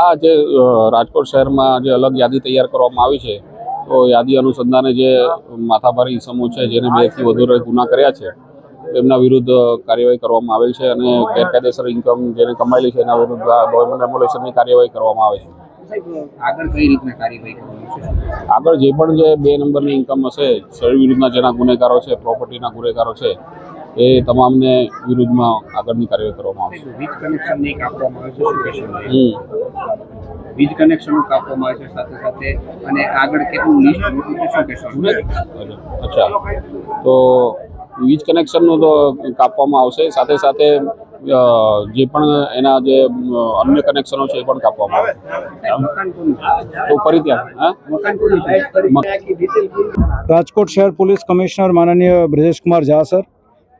આ જે રાજકોટ શહેરમાં જે અલગ યાદી તૈયાર કરવામાં આવી છે તો યાદી અનુસંધાને જે માથાભારી ઇસમો છે જેને બેથી વધુ ગુના કર્યા છે એમના વિરુદ્ધ કાર્યવાહી કરવામાં આવેલ છે અને ગેરકાયદેસર ઇન્કમ જેને કમાયેલી છે એના વિરુદ્ધ ગવર્મેન્ટ રેગ્યુલેશનની કાર્યવાહી કરવામાં આવે છે. આગળ કઈ રીતના કાર્યવાહી છે? આગળ જે પણ જે બે નંબરની ઇન્કમ હશે શરીર વિરુદ્ધના જેના ગુનેગારો છે પ્રોપર્ટીના ગુનેગારો છે એ તમામને વિરુદ્ધમાં આગળની કાર્યવાહી કરવામાં આવશે. વીજ કનેક્શન નહીં કાપવામાં આવે છે વીજ કનેક્શન કાપવામાં આવે છે સાથે સાથે અને આગળ કેટલું લિસ્ટ શું અચ્છા. તો વીજ કનેક્શનનું તો કાપવામાં આવશે. સાથે સાથે જે પણ એના જે અન્ય કનેક્શનો છે એ પણ કાપવામાં આવે? તો ફરી ત્યાં? રાજકોટ શહેર પોલીસ કમિશનર માનનીય બ્રજેશકુમાર ઝા સર.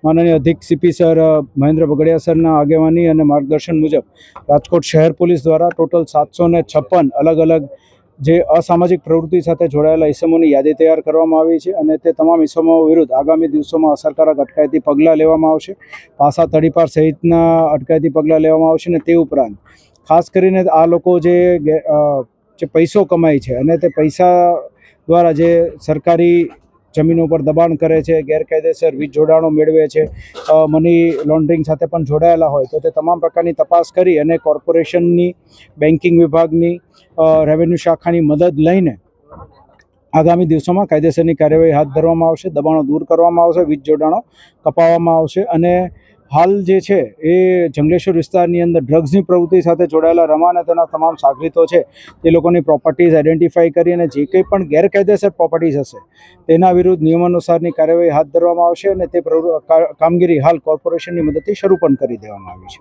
માનનીય અધિક સીપી સર મહેન્દ્ર બગડિયા સરના આગેવાની અને માર્ગદર્શન મુજબ રાજકોટ શહેર પોલીસ દ્વારા ટોટલ સાતસો છપ્પન અલગ અલગ જે અસામાજિક પ્રવૃત્તિ સાથે જોડાયેલા ઇસમોની યાદી તૈયાર કરવામાં આવી છે અને તે તમામ ઇસમો વિરુદ્ધ આગામી દિવસોમાં અસરકારક અટકાયતી પગલાં લેવામાં આવશે. પાસા તડીપાર સહિતના અટકાયતી પગલાં લેવામાં આવશે અને તે ઉપરાંત ખાસ કરીને આ લોકો જે જે પૈસો કમાય છે અને તે પૈસા દ્વારા જે સરકારી જમીનો પર દબાણ કરે છે, ગેરકાયદેસર વીજ જોડાણો મેળવે છે. મની લોન્ડરિંગ સાથે પણ જોડાયેલા હોય તો તે તમામ પ્રકારની તપાસ કરી અને કોર્પોરેશનની, બેન્કિંગ વિભાગની રેવન્યુ શાખાની મદદ લઈને આગામી દિવસોમાં કાયદેસરની કાર્યવાહી હાથ ધરવામાં આવશે, દબાણો દૂર કરવામાં આવશે, વીજ જોડાણો કપાવવામાં આવશે અને હાલ જે છે એ જંગલેશ્વર વિસ્તારની અંદર ડ્રગ્સની પ્રવૃત્તિ સાથે જોડાયેલા રમા અને તેના તમામ સાગરીતો છે તે લોકોની પ્રોપર્ટીઝ આઈડેન્ટિફાઈ કરી અને જે કંઈ પણ ગેરકાયદેસર પ્રોપર્ટીઝ હશે, તેના વિરુદ્ધ નિયમાનુસારની કાર્યવાહી હાથ ધરવામાં આવશે અને તે કામગીરી હાલ કોર્પોરેશનની મદદથી શરૂ પણ કરી દેવામાં આવી છે.